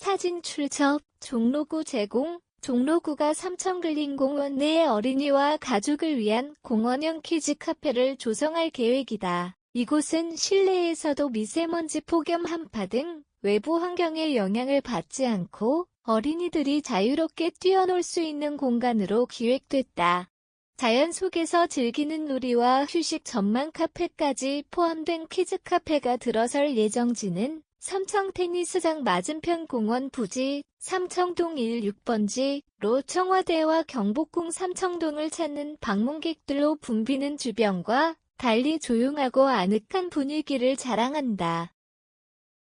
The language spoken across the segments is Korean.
사진 출처, 종로구 제공, 종로구가 삼청글린공원 내 어린이와 가족을 위한 공원형 키즈 카페를 조성할 계획이다. 이곳은 실내에서도 미세먼지 폭염 한파 등 외부 환경의 영향을 받지 않고 어린이들이 자유롭게 뛰어놀 수 있는 공간으로 기획됐다. 자연 속에서 즐기는 놀이와 휴식 전망 카페까지 포함된 키즈 카페가 들어설 예정지는 삼청 테니스장 맞은편 공원 부지 삼청동 1 6번지로 청와대와 경복궁 삼청동을 찾는 방문객들로 붐비는 주변과 달리 조용하고 아늑한 분위기를 자랑한다.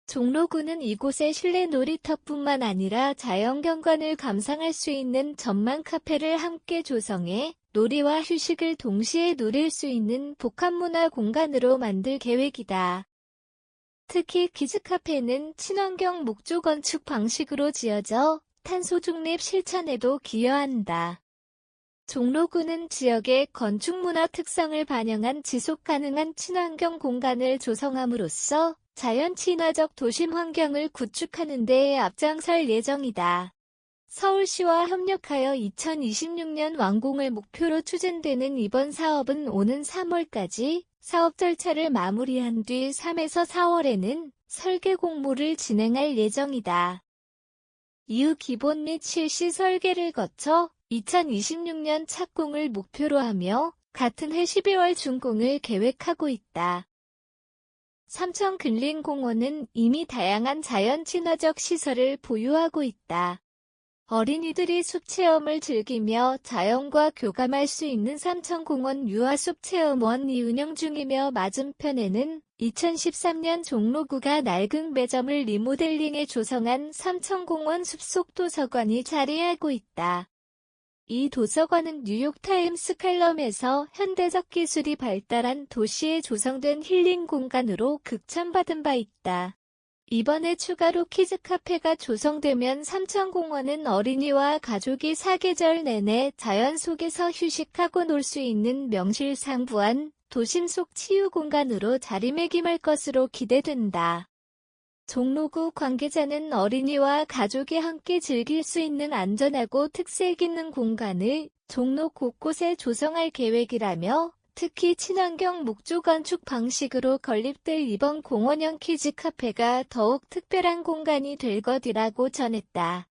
종로구는 이곳에 실내 놀이터뿐만 아니라 자연경관을 감상할 수 있는 전망 카페를 함께 조성해 놀이와 휴식을 동시에 누릴 수 있는 복합문화 공간으로 만들 계획이다. 특히 키즈카페는 친환경 목조 건축 방식으로 지어져 탄소 중립 실천에도 기여한다. 종로구는 지역의 건축문화 특성을 반영한 지속가능한 친환경 공간을 조성함으로써 자연 친화적 도심 환경을 구축하는 데 앞장설 예정이다. 서울시와 협력하여 2026년 완공을 목표로 추진되는 이번 사업은 오는 3월까지 사업 절차를 마무리한 뒤 3에서 4월에는 설계 공모를 진행할 예정이다. 이후 기본 및 실시 설계를 거쳐 2026년 착공을 목표로 하며 같은 해 12월 준공을 계획하고 있다. 삼천 근린공원은 이미 다양한 자연 친화적 시설을 보유하고 있다. 어린이들이 숲 체험을 즐기며 자연과 교감할 수 있는 삼천공원 유아숲 체험원이 운영 중이며 맞은편에는 2013년 종로구가 낡은 매점을 리모델링해 조성한 삼천공원 숲속 도서관이 자리하고 있다. 이 도서관은 뉴욕타임스 칼럼에서 현대적 기술이 발달한 도시에 조성된 힐링 공간으로 극찬받은 바 있다. 이번에 추가로 키즈 카페가 조성되면 삼천공원은 어린이와 가족이 사계절 내내 자연 속에서 휴식하고 놀 수 있는 명실상부한 도심 속 치유 공간으로 자리매김할 것으로 기대된다. 종로구 관계자는 어린이와 가족이 함께 즐길 수 있는 안전하고 특색 있는 공간을 종로 곳곳에 조성할 계획이라며 특히 친환경 목조 건축 방식으로 건립될 이번 공원형 키즈 카페가 더욱 특별한 공간이 될 것이라고 전했다.